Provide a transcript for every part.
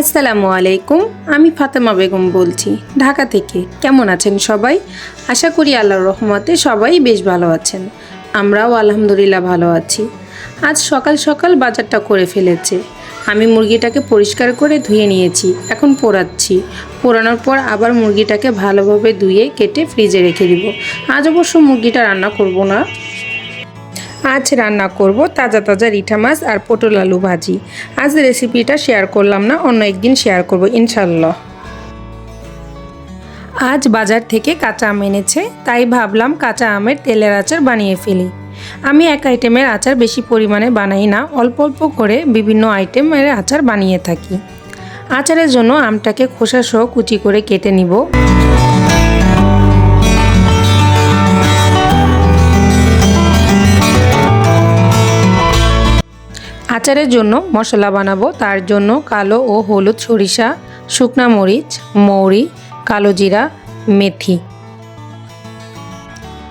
আসসালামু আলাইকুম, আমি ফাতেমা বেগম বলছি। ঢাকা থেকে কেমন আছেন সবাই? আশা করি আল্লাহর রহমতে সবাই বেশ ভালো আছেন। আমরাও আলহামদুলিল্লাহ ভালো আছি। আজ সকাল সকাল বাজারটা করে ফেলেছে। আমি মুরগিটাকে পরিষ্কার করে ধুয়ে নিয়েছি, এখন পোড়াচ্ছি। পোড়ানোর পর আবার মুরগিটাকে ভালোভাবে ধুয়ে কেটে ফ্রিজে রেখে দিব। আজ অবশ্য মুরগিটা রান্না করব না। আজ রান্না করব তাজা তাজা রিঠা মাছ আর পটল আলু ভাজি। আজ রেসিপিটা শেয়ার করলাম না, অন্য একদিন শেয়ার করব ইনশাল্লাহ আজ বাজার থেকে কাঁচা আম এনেছে, তাই ভাবলাম কাঁচা আমের তেলের আচার বানিয়ে ফেলি। আমি এক আইটেমের আচার বেশি পরিমাণে বানাই না, অল্প অল্প করে বিভিন্ন আইটেমের আচার বানিয়ে থাকি। আচারের জন্য আমটাকে খোসা সহ কুচি করে কেটে নিব। আচারের জন্য মশলা বানাবো। তার জন্য কালো ও হলুদ সরিষা, শুকনা মরিচ, মৌরি, কালো জিরা, মেথি।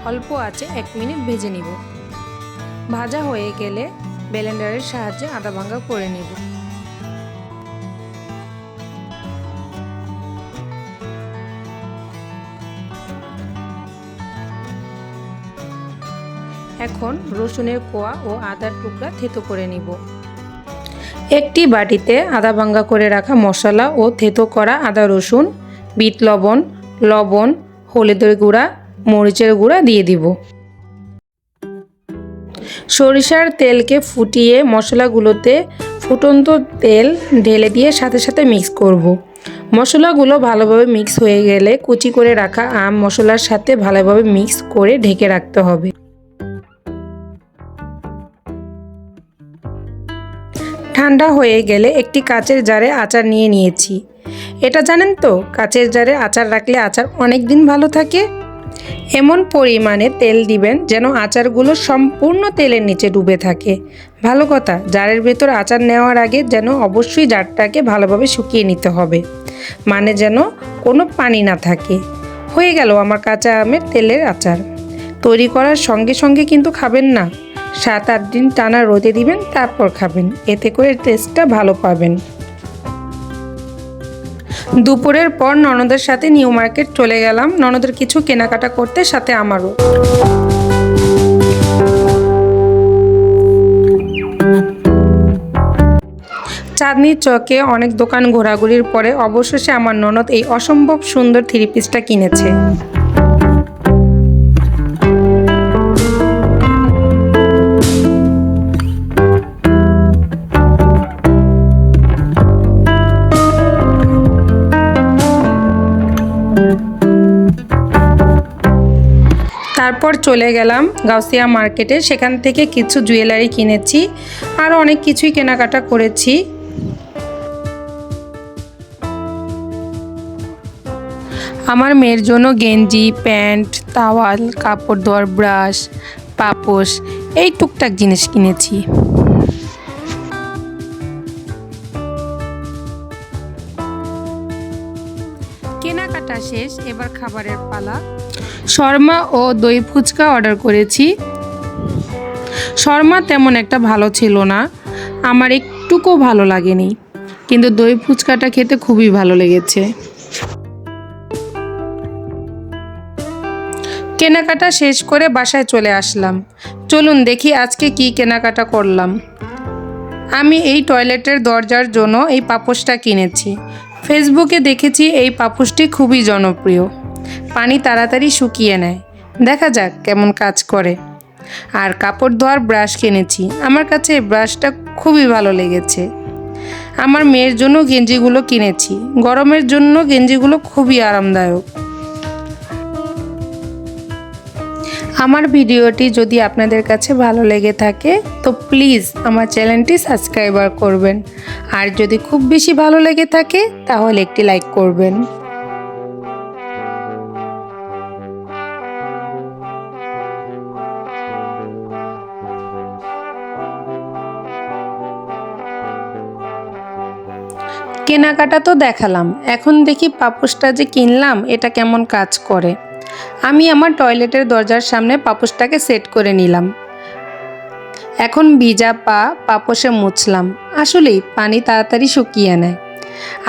অল্প আছে এক মিনিট ভেজে নিব। ভাজা হয়ে গেলে ব্লেন্ডারের সাহায্যে আদা ভাঙ্গা করে নিব। এখন রসুনের কোয়া ও আদার টুকরা থেতো করে নিব। একটি বাটিতে আদা ভাঙ্গা করে রাখা মশলা ও থেতো করা আদা রসুন, বিট লবণ লবণ, হলুদের গুঁড়া, মরিচের গুঁড়া দিয়ে দিব। সরিষার তেলকে ফুটিয়ে মশলাগুলোতে ফুটন্ত তেল ঢেলে দিয়ে সাথে সাথে মিক্স করব। মশলাগুলো ভালোভাবে মিক্স হয়ে গেলে কুচি করে রাখা আম মশলার সাথে ভালোভাবে মিক্স করে ঢেকে রাখতে হবে। ঠান্ডা হয়ে গেলে একটি কাচের জারে আচার নিয়ে নিয়েছি। এটা জানেন তো, কাচের জারে আচার রাখলে আচার অনেক দিন ভালো থাকে? এমন পরিমাণে তেল দিবেন যেন আচারগুলো সম্পূর্ণ তেলের নিচে ডুবে থাকে। ভালো কথা, জারের ভেতর আচার নেওয়ার আগে যেন অবশ্যই জারটাকে ভালোভাবে শুকিয়ে নিতে হবে মানে যেন কোনো পানি না থাকে। হয়ে গেল আমার কাঁচা আমের তেলের আচার। তৈরি করার সঙ্গে সঙ্গে কিন্তু খাবেন না। সাত আট দিন টানা রোদে দিবেন, তারপর খাবেন। এতে করে টেস্টটা ভালো পাবেন। দুপুরের পর ননদের সাথে নিউ মার্কেট চলে গেলাম। ননদের কিছু কেনাকাটা করতে, সাথে আমারও। চাঁদনির চকে অনেক দোকান ঘোরাঘুরির পরে অবশেষে আমার ননদ এই অসম্ভব সুন্দর থ্রি পিসটা কিনেছে। তারপর চলে গেলাম গাউসিয়া মার্কেটে। সেখান থেকে কিছু জুয়েলারি কিনেছি আর অনেক কিছুই কেনাকাটা করেছি। আমার মেয়ের জন্য গেঞ্জি, প্যান্ট, তাওয়াল, কাপড় ধোয়ার ব্রাশ, পাপোশ, এই টুকটাক জিনিস কিনেছি। কেনাকাটা শেষ, এবার খাবারের পালা। শর্মা ও দই ফুচকা অর্ডার করেছি। শর্মা তেমন একটা ভালো ছিল না। আমার একটুকু ভালো লাগেনি। কিন্তু দই ফুচকাটা খেতে খুবই ভালো লেগেছে। কেনাকাটা শেষ করে বাসায় চলে আসলাম। চলুন দেখি আজকে কি কেনাকাটা করলাম। আমি এই টয়লেটের দরজার জন্য এই পাপোশটা কিনেছি। ফেসবুকে দেখেছি এই পাপোশটি খুবই জনপ্রিয়। পানি তাড়াতাড়ি শুকিয়ে নেয়। দেখা যাক কেমন কাজ করে। আর কাপড় ধোয়ার ব্রাশ কিনেছি। আমার কাছে ব্রাশটা খুবই ভালো লেগেছে। আমার মেয়ের জন্য গেঞ্জিগুলো কিনেছি। গরমের জন্য গেঞ্জিগুলো খুবই আরামদায়ক। আমার ভিডিওটি যদি আপনাদের কাছে ভালো লেগে থাকে, তো প্লিজ আমার চ্যানেলটি সাবস্ক্রাইবার করবেন। আর যদি খুব বেশি ভালো লেগে থাকে, তাহলে একটি লাইক করবেন। কেনাকাটা তো দেখালাম। এখন দেখি পাপোশটা যে কিনলাম, এটা কেমন কাজ করে। আমি আমার টয়লেটের দরজার সামনে পাপোশটাকে সেট করে নিলাম। এখন ভিজা পা পাপোশে মুছলাম। আসলেই পানি তাড়াতাড়ি শুকিয়ে নেয়।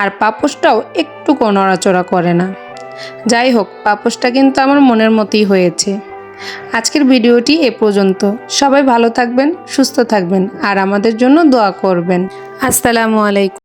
আর পাপোশটাও একটু নড়াচড়া করে না। যাই হোক, পাপোশটা কিন্তু আমার মনের মতোই হয়েছে। আজকের ভিডিওটি এ পর্যন্ত। সবাই ভালো থাকবেন, সুস্থ থাকবেন, আর আমাদের জন্য দোয়া করবেন। আসসালামু আলাইকুম।